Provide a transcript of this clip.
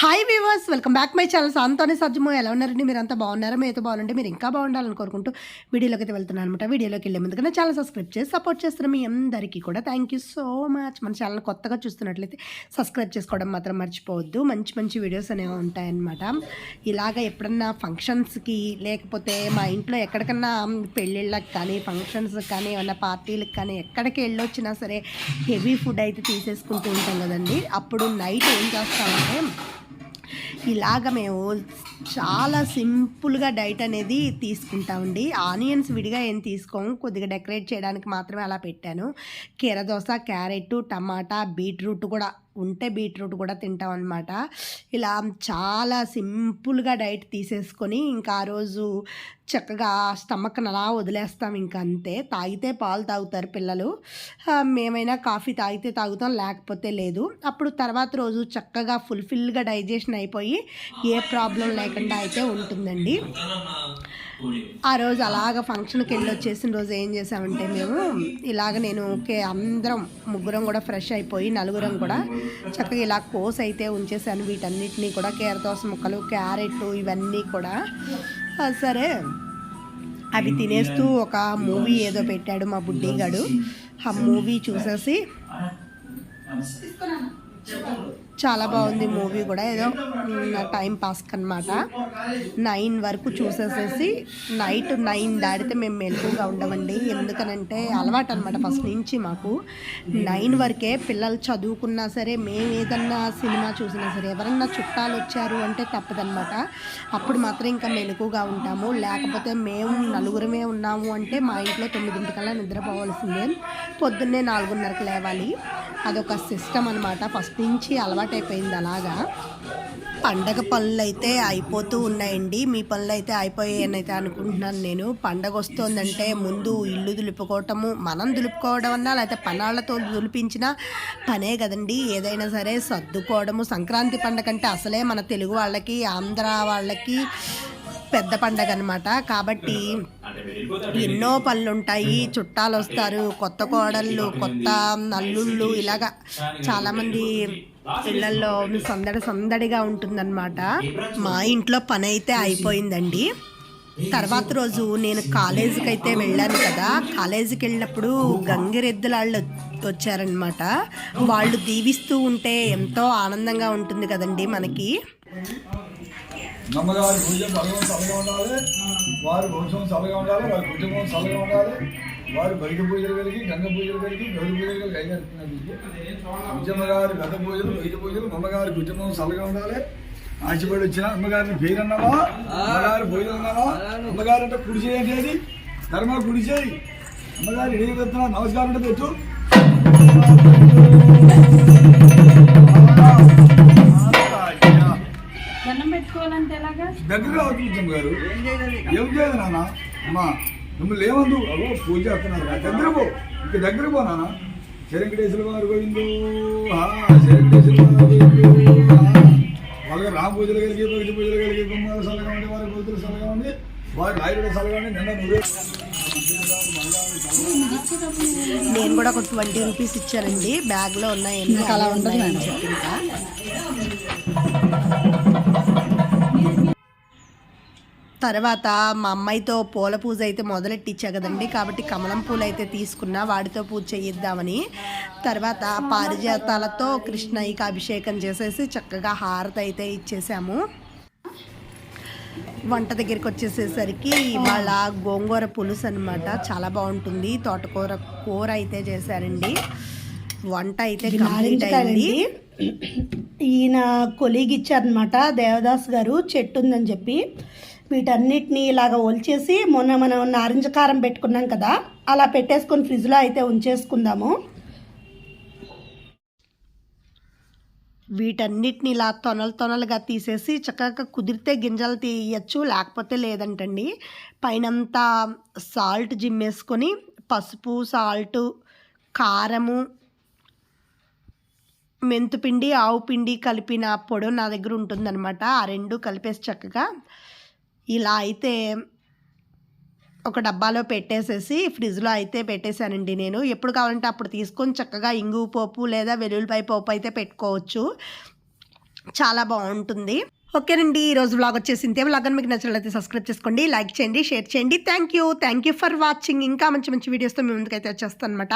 Hi viewers welcome back my channel సాంతోని సజ్జము ఎలా ఉన్నారండి? మీరు అంతా బాగున్నారా? మీతో బాగుంటే మీరు ఇంకా బాగుండాలని కోరుకుంటూ వీడియోలోకి అయితే వెళ్తున్నాను అనమాట వీడియోలోకి వెళ్ళే ముందుకన్నా ఛానల్ సబ్స్క్రైబ్ చేసి సపోర్ట్ చేస్తున్న మీ అందరికీ కూడా థ్యాంక్ యూ సో మచ్ మన ఛానల్ కొత్తగా చూస్తున్నట్లయితే సబ్స్క్రైబ్ చేసుకోవడం మాత్రం మర్చిపోవద్దు. మంచి మంచి వీడియోస్ అనేవి ఉంటాయన్నమాట. ఇలాగ ఎప్పుడన్నా ఫంక్షన్స్కి లేకపోతే మా ఇంట్లో ఎక్కడికన్నా పెళ్ళిళ్ళకి కానీ ఫంక్షన్స్కి కానీ ఏమన్నా పార్టీలకు కానీ ఎక్కడికి వెళ్ళొచ్చినా సరే హెవీ ఫుడ్ అయితే తీసేసుకుంటూ ఉంటాం కదండి. అప్పుడు నైట్ ఏం చేస్తామంటే ఇలాగ మేము చాలా సింపుల్గా డైట్ అనేది తీసుకుంటామండి ఆనియన్స్ విడిగా ఏం తీసుకోము. కొద్దిగా డెకరేట్ చేయడానికి మాత్రమే అలా పెట్టాను. కీరదోస క్యారెట్ టమాటా బీట్రూట్ కూడా ఉంటే బీట్రూట్ కూడా తింటాం అనమాట ఇలా చాలా సింపుల్గా డైట్ తీసేసుకొని ఇంకా ఆ రోజు చక్కగా స్టమక్ని అలా వదిలేస్తాం ఇంకా అంతే. తాగితే పాలు తాగుతారు పిల్లలు. మేమైనా కాఫీ తాగితే తాగుతాం లేకపోతే లేదు. అప్పుడు తర్వాత రోజు చక్కగా ఫుల్ఫిల్గా డైజెషన్ అయిపోయి ఏ ప్రాబ్లం లేకుండా అయితే ఉంటుందండి. ఆ రోజు అలాగ ఫంక్షన్కి వెళ్ళి వచ్చేసిన రోజు ఏం చేసామంటే మేము ఇలాగ నేను ఓకే అందరం ముగ్గురం కూడా ఫ్రెష్ అయిపోయి నలుగురం కూడా చక్కగా ఇలా కోస్ అయితే ఉంచేసాను. వీటన్నిటినీ కూడా కేరదోస ముక్కలు క్యారెట్ ఇవన్నీ కూడా. సరే. అవి తినేస్తూ ఒక మూవీ ఏదో పెట్టాడు మా బుడ్డిగాడు. ఆ మూవీ చూసేసి చాలా బాగుంది మూవీ కూడా. ఏదో టైం పాస్కి అనమాట నైన్ వరకు చూసేసేసి నైట్ నైన్ దాడితే మేము మెలకుగా ఉండమండి. ఎందుకనంటే అలవాటు అనమాట ఫస్ట్ నుంచి మాకు. నైన్ వరకే పిల్లలు చదువుకున్నా సరే మేము ఏదన్నా సినిమా చూసినా సరే ఎవరన్నా చుట్టాలు వచ్చారు అంటే తప్పదనమాట అప్పుడు మాత్రం ఇంకా మెలకుగా ఉంటాము. లేకపోతే మేము నలుగురమే ఉన్నాము అంటే మా ఇంట్లో తొమ్మిదింటికల్లా నిద్రపోవాల్సిందే. పొద్దున్నే నాలుగున్నరకు లేవాలి. అదొక సిస్టమ్ అనమాట ఫస్ట్ నుంచి అలవాటైపోయింది అలాగా. పండగ పనులు అయితే అయిపోతూ ఉన్నాయండి. మీ పనులు అయితే అయిపోయాయనైతే అనుకుంటున్నాను నేను. పండగ వస్తుందంటే ముందు ఇల్లు దులుపుకోవటము మనం దులుపుకోవడం అన్నా లేకపోతే పనాళ్ళతో దులిపించిన పనే కదండి. ఏదైనా సరే సర్దుకోవడము. సంక్రాంతి పండగ అంటే అసలే మన తెలుగు వాళ్ళకి ఆంధ్ర వాళ్ళకి పెద్ద పండగ అనమాట కాబట్టి ఎన్నో పనులు ఉంటాయి చుట్టాలు వస్తారు కొత్త కోడళ్ళు కొత్త అల్లుళ్ళు ఇలాగా చాలామంది ఇళ్ళలో సందడి సందడిగా ఉంటుందన్నమాట. మా ఇంట్లో పని అయితే అయిపోయిందండి. తర్వాత రోజు నేను కాలేజీకి అయితే వెళ్ళాను కదా. కాలేజీకి వెళ్ళినప్పుడు గంగిరెద్దుల వాళ్ళు వచ్చారనమాట వాళ్ళు దీవిస్తూ ఉంటే ఎంతో ఆనందంగా ఉంటుంది కదండి మనకి. నమ్మగారి భుజం భగవం చల్లగా ఉండాలి. వారి భోజనం చల్లగా ఉండాలి వారి కుటుంబం చల్లగా ఉండాలి. వారు బయట పూజలు కలిగి గంగ పూజలు కలిగి గౌరి పూజలు కలిగి అయినట్టున్నది ఉద్యమగారి గత పూజలు బయట పూజలు అమ్మగారి కుటుంబం చల్లగా ఉండాలి. ఆశపడి వచ్చిన అమ్మగారిని పేరన్నావా అమ్మగారి పూజలు అన్నావా అమ్మగారు అంటే కుడి చేయండి ధర్మ కుడి చేయి. అమ్మగారు ఏ విధంగా నమస్కారం అంటే పెట్టు. ఎలాగా దగ్గరగా అవుతుంది గారు. ఏం చేయదు నాన్న? అమ్మా మిమ్మల్ని ఏమందు అగో పూజ చేస్తున్నారు. దగ్గర పో ఇక దగ్గర పో నాన్న. శరంకటేశ్వర వారు గోవిందు శరంకటేశ్వర. వాళ్ళకి రామ పూజలు కలిగి భక్తి పూజలు కలిగి కుమార సలగా ఉండి వారి కూతురు సలగా ఉంది వారి నాయుడు సలగా ఉంది నిన్న నువ్వే. నేను కూడా ఒక ట్వంటీ రూపీస్ ఇచ్చానండి. బ్యాగ్లో ఉన్నాయండి అలా ఉండదు చెప్పి ఇంకా తర్వాత మా అమ్మాయితో పూల పూజ అయితే మొదలెట్టిచ్చా కదండి. కాబట్టి కమలం పూలు అయితే తీసుకున్నా వాటితో పూజ చేయిద్దామని. తర్వాత పారిజాతాలతో కృష్ణయ్యకి అభిషేకం చేసేసి చక్కగా హారతి అయితే ఇచ్చేసాము. వంట దగ్గరికి వచ్చేసేసరికి ఇవాళ గోంగూర పులుసు అనమాట చాలా బాగుంటుంది. తోటకూర కూర అయితే చేశారండి. వంట అయితే కంప్లీట్ అయింది. ఈయన కొలీగ్ ఇచ్చారనమాట దేవదాస్ గారు చెట్టు ఉందని చెప్పి. వీటన్నిటిని ఇలాగ ఒలిచేసి మొన్న మనం నారింజ కారం పెట్టుకున్నాం కదా అలా పెట్టేసుకొని ఫ్రిడ్జ్లో అయితే ఉంచేసుకుందాము. వీటన్నిటిని ఇలా తొనలు తొనలుగా తీసేసి చక్కగా కుదిరితే గింజలు తీయచ్చు లేకపోతే లేదంటండి. పైనంతా సాల్ట్ జిమ్మేసుకొని పసుపు సాల్ట్ కారము మెంతుపిండి ఆవు పిండి కలిపిన పొడి నా దగ్గర ఉంటుందన్నమాట. ఆ రెండు కలిపేసి చక్కగా ఇలా అయితే ఒక డబ్బాలో పెట్టేసేసి ఫ్రిడ్జ్లో అయితే పెట్టేశానండి నేను. ఎప్పుడు కావాలంటే అప్పుడు తీసుకొని చక్కగా ఇంగు పోపు లేదా వెల్లుల్లిపాయ పోపు అయితే పెట్టుకోవచ్చు. చాలా బాగుంటుంది. ఓకేనండి ఈరోజు బ్లాగ్ వచ్చేసి ఇంతే వ్లాగ్ అని మీకు నచ్చినట్లయితే సబ్స్క్రైబ్ చేసుకోండి లైక్ చేయండి షేర్ చేయండి. Thank you thank you for watching ఇంకా మంచి మంచి వీడియోస్తో మీ ముందుకైతే వచ్చేస్తాను అనమాట